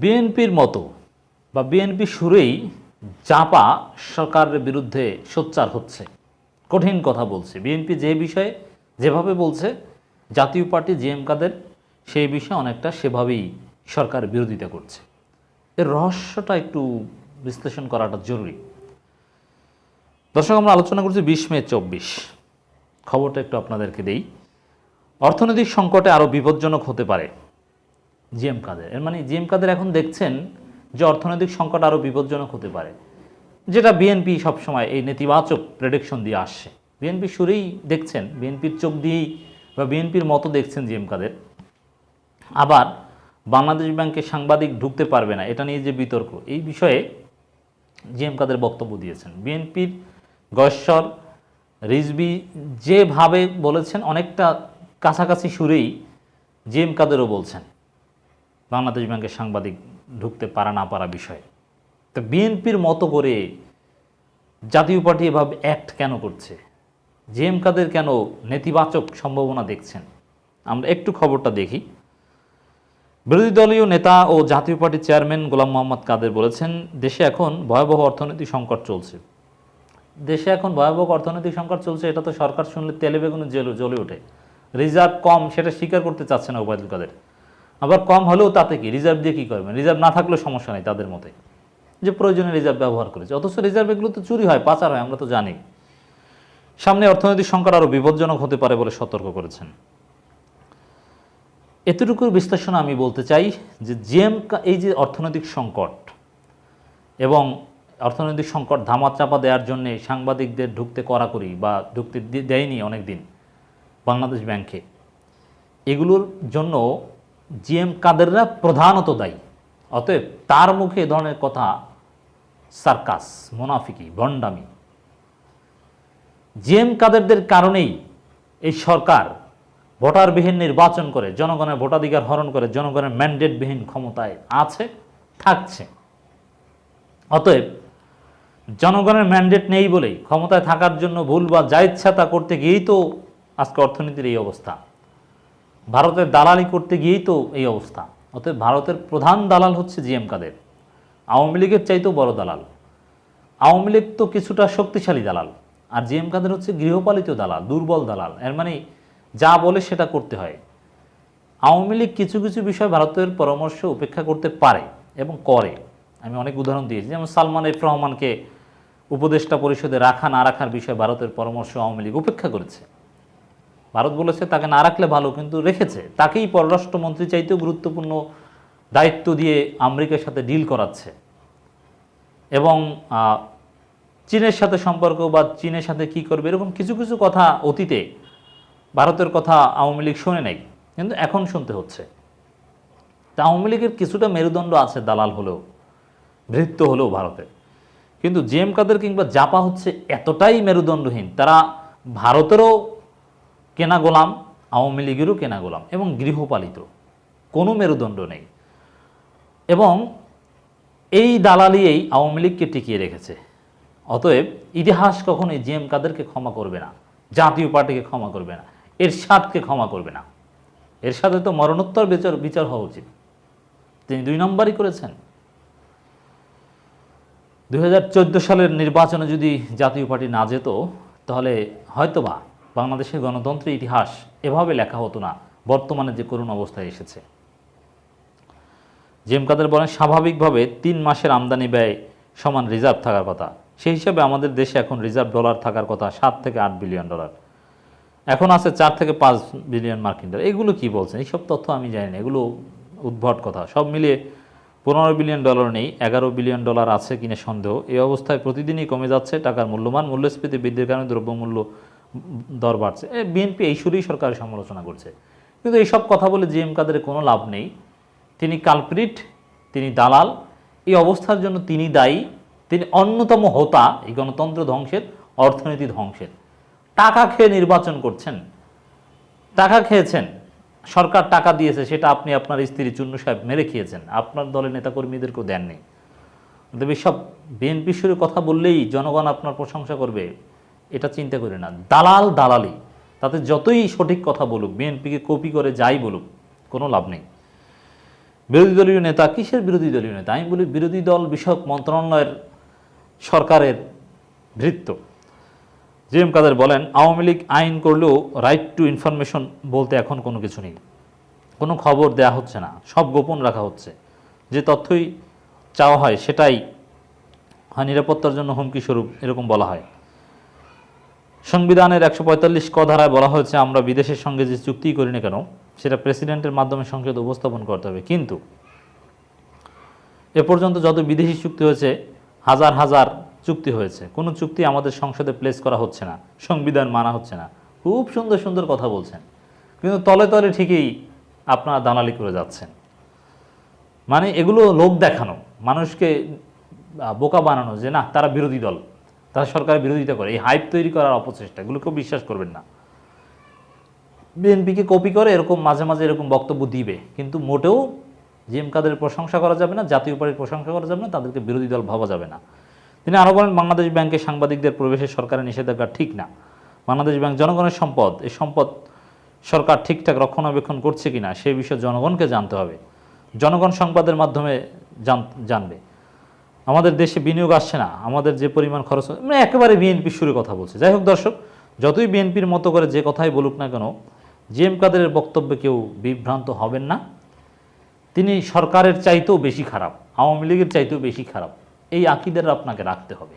বিএনপির মতো বা বিএনপি সুরেই জাপা সরকারের বিরুদ্ধে সোচ্চার হচ্ছে। কঠিন কথা বলছে। বিএনপি যে বিষয়ে যেভাবে বলছে, জাতীয় পার্টি জিএম কাদের, সেই বিষয়ে অনেকটা সেভাবেই সরকার বিরোধিতা করছে। এর রহস্যটা একটু বিশ্লেষণ করাটা জরুরি। দর্শক, আমরা আলোচনা করছি বিশ মে চব্বিশ। খবরটা একটু আপনাদেরকে দেই। অর্থনৈতিক সংকটে আরও বিপজ্জনক হতে পারে। জিএম কাদের। এর মানে জিএম কাদের এখন দেখছেন যে অর্থনৈতিক সংকট আরও বিপজ্জনক হতে পারে, যেটা বিএনপি সবসময় এই নেতিবাচক প্রেডিকশন দিয়ে আসছে। বিএনপি সুরেই দেখছেন, বিএনপির চোখ দিয়েই বা বিএনপির মতো দেখছেন জিএম কাদের। আবার বাংলাদেশ ব্যাংকে সাংবাদিক ঢুকতে পারবে না, এটা নিয়ে যে বিতর্ক, এই বিষয়ে জিএম কাদের বক্তব্য দিয়েছেন। বিএনপির গয়েশ্বর রিজবি যেভাবে বলেছেন, অনেকটা কাছাকাছি সুরেই জিএম কাদেরও বলছেন। বাংলাদেশ ব্যাংকের সাংবাদিক ঢুকতে পারা না পারা বিষয়ে। তো বিএনপির মতো করে জাতীয় পার্টি এভাবে অ্যাক্ট কেন করছে? জিএম কাদের কেন নেতিবাচক সম্ভাবনা দেখছেন? আমরা একটু খবরটা দেখি। বিরোধী দলীয় নেতা ও জাতীয় পার্টির চেয়ারম্যান গোলাম মোহাম্মদ কাদের বলেছেন, দেশে এখন ভয়াবহ অর্থনৈতিক সংকট চলছে। দেশে এখন ভয়াবহ অর্থনৈতিক সংকট চলছে, এটা তো সরকার শুনলে তেলে বেগুনে জ্বলে জ্বলে ওঠে। রিজার্ভ কম, সেটা স্বীকার করতে চাচ্ছে না ওবায়দুল কাদের। আবার কম হলেও তাতে কি? রিজার্ভ দিয়ে কী করবেন? রিজার্ভ না থাকলেও সমস্যা নেই তাদের মতে। যে প্রয়োজনে রিজার্ভ ব্যবহার করেছে। অথচ রিজার্ভ এগুলো তো চুরি হয়, পাচার হয়, আমরা তো জানি। সামনে অর্থনৈতিক সংকট আরও বিপজ্জনক হতে পারে বলে সতর্ক করেছেন। এতটুকুর বিশ্লেষণ আমি বলতে চাই যে জিএম এই যে অর্থনৈতিক সংকট এবং অর্থনৈতিক সংকট ধামাচাপা দেওয়ার জন্য সাংবাদিকদের ঢুকতে কড়াকড়ি বা ঢুকতে দেয়নি অনেক দিন বাংলাদেশ ব্যাংকে। এগুলোর জন্য জিএম কাদেররা প্রধানত দায়ী। অতএব তার মুখে এ ধরনের কথা সার্কাস, মোনাফিকি, ভণ্ডামি। জিএম কাদেরদের কারণেই এই সরকার ভোটারবিহীন নির্বাচন করে, জনগণের ভোটাধিকার হরণ করে, জনগণের ম্যান্ডেটবিহীন ক্ষমতায় আছে, থাকছে। অতএব জনগণের ম্যান্ডেট নেই বলেই ক্ষমতায় থাকার জন্য ভুল বা যা ইচ্ছা তা করতে গিয়েই তো আজকে অর্থনীতির এই অবস্থা। ভারতের দালালি করতে গিয়েই তো এই অবস্থা। অতএব ভারতের প্রধান দালাল হচ্ছে জিএম কাদের। আওয়ামী লীগের চাইতেও বড় দালাল। আওয়ামী লীগ তো কিছুটা শক্তিশালী দালাল। আর জিএম কাদের হচ্ছে গৃহপালিত দালাল, দুর্বল দালাল। এর মানে যা বলে সেটা করতে হয়। আওয়ামী লীগ কিছু কিছু বিষয় ভারতের পরামর্শ উপেক্ষা করতে পারে এবং করে। আমি অনেক উদাহরণ দিয়েছি। যেমন সালমান এফ রহমানকে উপদেষ্টা পরিষদে রাখা না রাখার বিষয়ে ভারতের পরামর্শ আওয়ামী লীগ উপেক্ষা করেছে। ভারত বলেছে তাকে না রাখলে ভালো, কিন্তু রেখেছে। তাকেই পররাষ্ট্রমন্ত্রী চাইতেও গুরুত্বপূর্ণ দায়িত্ব দিয়ে আমেরিকার সাথে ডিল করাচ্ছে। এবং চীনের সাথে সম্পর্ক বা চীনের সাথে কি করবে এরকম কিছু কিছু কথা অতীতে ভারতের কথা আওয়ামী লীগ শোনে নাই, কিন্তু এখন শুনতে হচ্ছে। তা আওয়ামী লীগের কিছুটা মেরুদণ্ড আছে দালাল হলেও, ভৃত্য হলেও ভারতে কিন্তু জেএম কাদের কিংবা জাপা হচ্ছে এতটাই মেরুদণ্ডহীন, তারা ভারতেরও কেনা গোলাম, আওয়ামী লীগেরও কেনা গোলাম এবং গৃহপালিত। কোনো মেরুদণ্ড নেই। এবং এই দালালিয়েই আওয়ামী লীগকে টিকিয়ে রেখেছে। অতএব ইতিহাস কখনোই জিএম কাদেরকে ক্ষমা করবে না, জাতীয় পার্টিকে ক্ষমা করবে না, এরশাদকে ক্ষমা করবে না। এর সাথে তো মরণোত্তর বিচার বিচার হওয়া উচিত। তিনি দুই নম্বরই করেছেন। দু হাজার চোদ্দ সালের নির্বাচনে যদি জাতীয় পার্টি না যেত, তাহলে হয়তোবা বাংলাদেশের গণতন্ত্রের ইতিহাস এভাবে লেখা হতো না। বর্তমানে যে করুণ অবস্থায় এসেছে। জেম কাদের বলেন, স্বাভাবিকভাবে তিন মাসের আমদানি ব্যয় সমান রিজার্ভ থাকার কথা। সেই হিসাবে আমাদের দেশে এখন রিজার্ভ ডলার থাকার কথা সাত থেকে আট বিলিয়ন ডলার। এখন আছে চার থেকে পাঁচ বিলিয়ন মার্কিন ডলার। এগুলো কি বলছেন? এইসব তথ্য আমি জানি না। এগুলো উদ্ভট কথা। সব মিলিয়ে পনেরো বিলিয়ন ডলার নেই, এগারো বিলিয়ন ডলার আছে কিনা সন্দেহ। এই অবস্থায় প্রতিদিনই কমে যাচ্ছে টাকার মূল্যমান। মূল্যস্ফীতি বৃদ্ধির কারণে দ্রব্যমূল্য দর বাড়ছে। বিএনপি এই সুরেই সরকারের সমালোচনা করছে। কিন্তু এইসব কথা বলে জিএম কাদের কোনো লাভ নেই। তিনি কালপ্রিট তিনি দালাল। এই অবস্থার জন্য তিনি দায়ী। তিনি অন্যতম হোতা, এই গণতন্ত্র ধ্বংসের, অর্থনীতি ধ্বংসের। টাকা খেয়ে নির্বাচন করছেন। টাকা খেয়েছেন। সরকার টাকা দিয়েছে, সেটা আপনি আপনার স্ত্রী চুন্নু সাহেব মেরে খেয়েছেন। আপনার দলের নেতাকর্মীদেরকেও দেননি। তবে সব বিএনপি সুরে কথা বললেই জনগণ আপনার প্রশংসা করবে। এটা চিন্তা করে না। দালাল দালালি। তাতে যতই সঠিক কথা বলুক, বিএনপিকে কপি করে যাই বলুক, কোনো লাভ নেই। বিরোধী দলীয় নেতা, কিসের বিরোধী দলীয় নেতা? আমি বলি বিরোধী দল বিষয়ক মন্ত্রণালয়ের সরকারের ভৃত্য। জি এম কাদের বলেন, আওয়ামী লীগ আইন করলেও রাইট টু ইনফরমেশন বলতে এখন কোনো কিছু নেই। কোনো খবর দেয়া হচ্ছে না। সব গোপন রাখা হচ্ছে। যে তথ্যই চাওয়া হয় সেটাই নিরাপত্তার জন্য হুমকি স্বরূপ এরকম বলা হয়। সংবিধানের একশো পঁয়তাল্লিশ ক ধারায় বলা হয়েছে, আমরা বিদেশের সঙ্গে যে চুক্তি করি না কেন, সেটা প্রেসিডেন্টের মাধ্যমে সংসদে উপস্থাপন করতে হবে। কিন্তু এ পর্যন্ত যত বিদেশি চুক্তি হয়েছে, হাজার হাজার চুক্তি হয়েছে। কোনো চুক্তি আমাদের সংসদে প্লেস করা হচ্ছে না, সংবিধান মানা হচ্ছে না। খুব সুন্দর সুন্দর কথা বলছেন। কিন্তু তলে তলে ঠিকই আপনারা দালালি করে যাচ্ছেন। মানে এগুলো লোক দেখানো, মানুষকে বোকা বানানো যে না, তারা বিরোধী দল। তারা সরকারের বিরোধিতা করে। এই হাইপ তৈরি করার অপচেষ্টা এগুলো কেউ বিশ্বাস করবেন না। বিএনপিকে কপি করে এরকম মাঝে মাঝে এরকম বক্তব্য দিবে। কিন্তু মোটেও জিএম কাদের প্রশংসা করা যাবে না, জাতীয় পার্টির প্রশংসা করা যাবে না, তাদেরকে বিরোধী দল ভাবা যাবে না। তিনি আরও বলেন, বাংলাদেশ ব্যাংকে সাংবাদিকদের প্রবেশে সরকারের নিষেধাজ্ঞা ঠিক না। বাংলাদেশ ব্যাংক জনগণের সম্পদ, এই সম্পদ সরকার ঠিকঠাক রক্ষণাবেক্ষণ করছে কিনা সেই বিষয়ে জনগণকে জানতে হবে। জনগণ সংবাদের মাধ্যমে জান- জানবে। আমাদের দেশে বিনিয়োগ আসছে না, আমাদের যে পরিমাণ খরচ মানে একেবারে বিএনপি শুরু কথা বলছে। যাই হোক দর্শক, যতই বিএনপির মতো করে যে কথাই বলুক না কেন জি এম কাদের বক্তব্যে কেউ বিভ্রান্ত হবেন না। তিনি সরকারের চাইতেও বেশি খারাপ, আওয়ামী লীগের চাইতেও বেশি খারাপ। এই আকিদের আপনাকে রাখতে হবে।